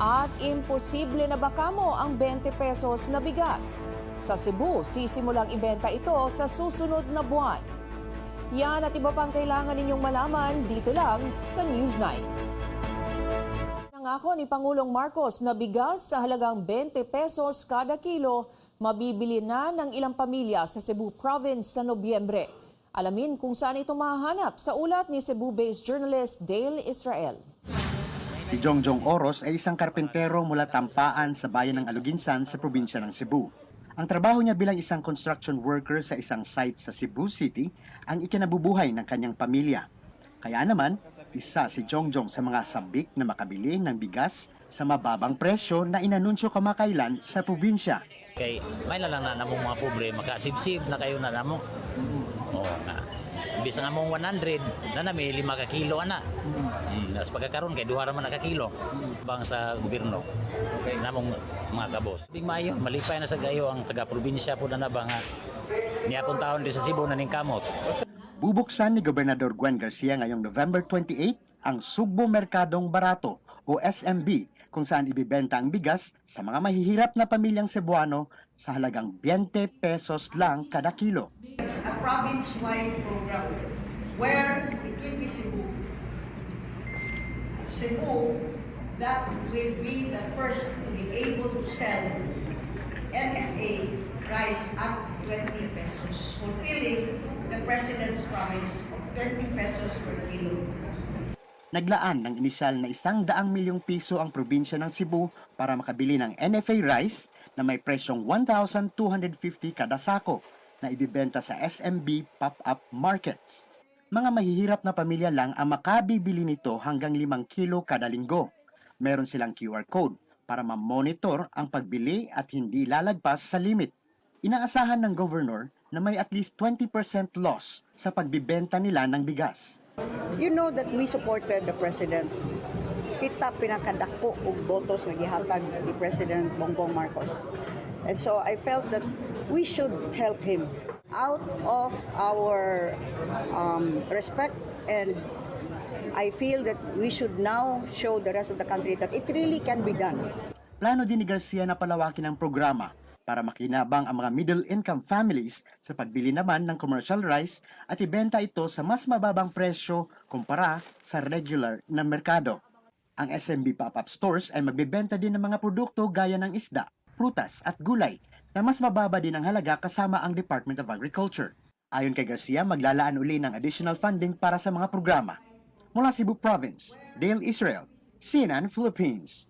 At imposible na ba kamo ang 20 pesos na bigas? Sa Cebu, sisimulang ibenta ito sa susunod na buwan. Yan at iba pang kailangan ninyong malaman dito lang sa Newsnight. Nangako ni Pangulong Marcos na bigas sa halagang 20 pesos kada kilo mabibili na ng ilang pamilya sa Cebu Province sa Nobyembre. Alamin kung saan ito mahahanap sa ulat ni Cebu-based journalist Dale Israel. Si Jongjong Oros ay isang karpentero mula Tampaan sa bayan ng Aluginsan sa probinsya ng Cebu. Ang trabaho niya bilang isang construction worker sa isang site sa Cebu City ang ikinabubuhay ng kanyang pamilya. Kaya naman, isa si Jongjong sa mga sabik na makabili ng bigas sa mababang presyo na inanunsyo kamakailan sa probinsya. Kay may lang na namong mga pobre makasibsib na kayo na namo. Oo. Imbis nga mong 100 na nami 5 ka kilo ana. Mm. Nas pagkakaroon kay duha ra man na ka kilo bang sa gobyerno. Okay. Namong mga kabos. Big maayo malipay na sa gayo ang taga probinsya po na ba nga niapon taon di sa Cebu na ning kamot. Bubuksan ni Gobernador Gwen Garcia ngayong November 28 ang Sugbo Merkadong Barato o SMB kung saan ibibenta ang bigas sa mga mahihirap na pamilyang Cebuano sa halagang 20 pesos lang kada kilo. It's a province-wide program where it will be Cebu. Cebu, that will be the first to be able to sell NFA rice at 20 pesos, fulfilling the President's promise of 20 pesos per kilo. Naglaan ng inisyal na isang daang milyong piso ang probinsya ng Cebu para makabili ng NFA rice na may presyong 1,250 kada sako na ibibenta sa SMB pop-up markets. Mga mahihirap na pamilya lang ang makabibili nito hanggang 5 kilo kada linggo. Meron silang QR code para ma-monitor ang pagbili at hindi lalagpas sa limit. Inaasahan ng governor na may at least 20% loss sa pagbibenta nila ng bigas. You know that we supported the President. Kita pinakadako og botos nga gihatag ni President Bongbong Marcos. And so I felt that we should help him out of our um, respect and I feel that we should now show the rest of the country that it really can be done. Plano din ni Garcia na palawakin ang programa para makinabang ang mga middle-income families sa pagbili naman ng commercial rice at ibenta ito sa mas mababang presyo kumpara sa regular na merkado. Ang SMB pop-up stores ay magbebenta din ng mga produkto gaya ng isda, prutas at gulay na mas mababa din ang halaga kasama ang Department of Agriculture. Ayon kay Garcia, maglalaan uli ng additional funding para sa mga programa. Mula Cebu Province, Dale Israel, CNN Philippines.